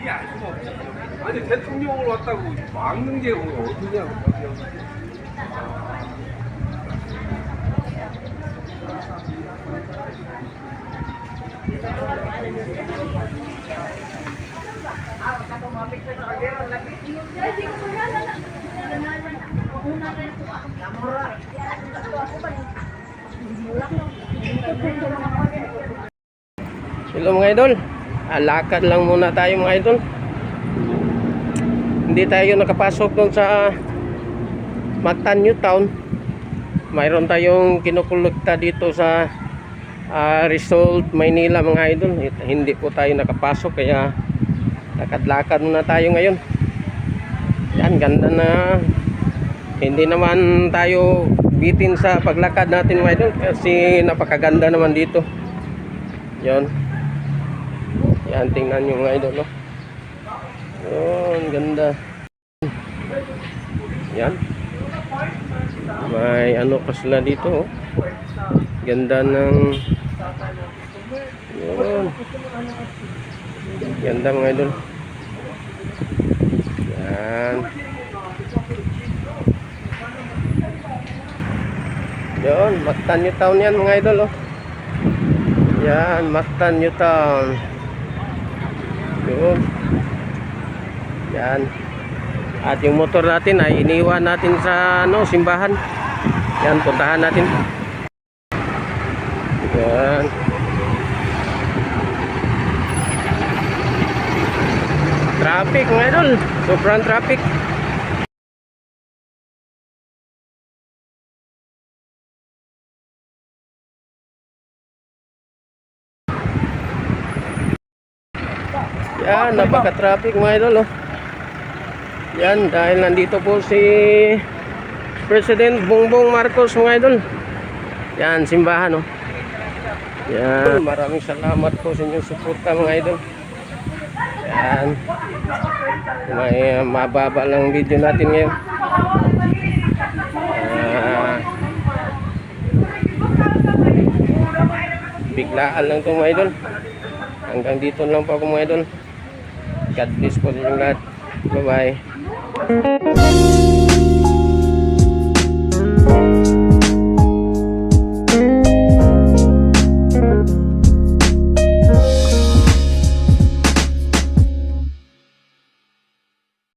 일이 알 수가 없지. 아니 대통령을 왔다고 막는 게뭐 어디냐고. Hello mga idol. Alakad lang muna tayo mga idol. Hindi tayo nakapasok doon sa Matan New Town. Mayroon tayong kinukulekta dito sa ah, Result Maynila mga idol. Hindi po tayo nakapasok kaya lakad-lakad muna tayo ngayon. Yan, ganda na. Hindi naman tayo bitin sa paglakad natin mga idol kasi napakaganda naman dito. Yan. Yan, tingnan nyo mga idol, no? Yun, ganda. Yan. May ano pa sila dito, oh. Ganda ng... Yun. Ganda mga idol. Yan. Yun, Mactan New Town yan mga idol, oh. Yan, Mactan New Town. Yun. Yan. At yung motor natin ay iniwan natin sa ano, simbahan. Yan, puntahan natin. Yan. Traffic mga idol. Sobrang traffic. Yan, napaka-traffic mga idol. Oh. Yan, dahil nandito po si President Bongbong Marcos mga idol. Yan, simbahan. Oh. Yan, maraming salamat po sa inyong suporta mga idol. Yan. May uh, mababa lang video natin ngayon. Ah, biglaan lang ito mga idol. Hanggang dito lang po ako mga idol. God bless po sa inyong lahat. Bye-bye.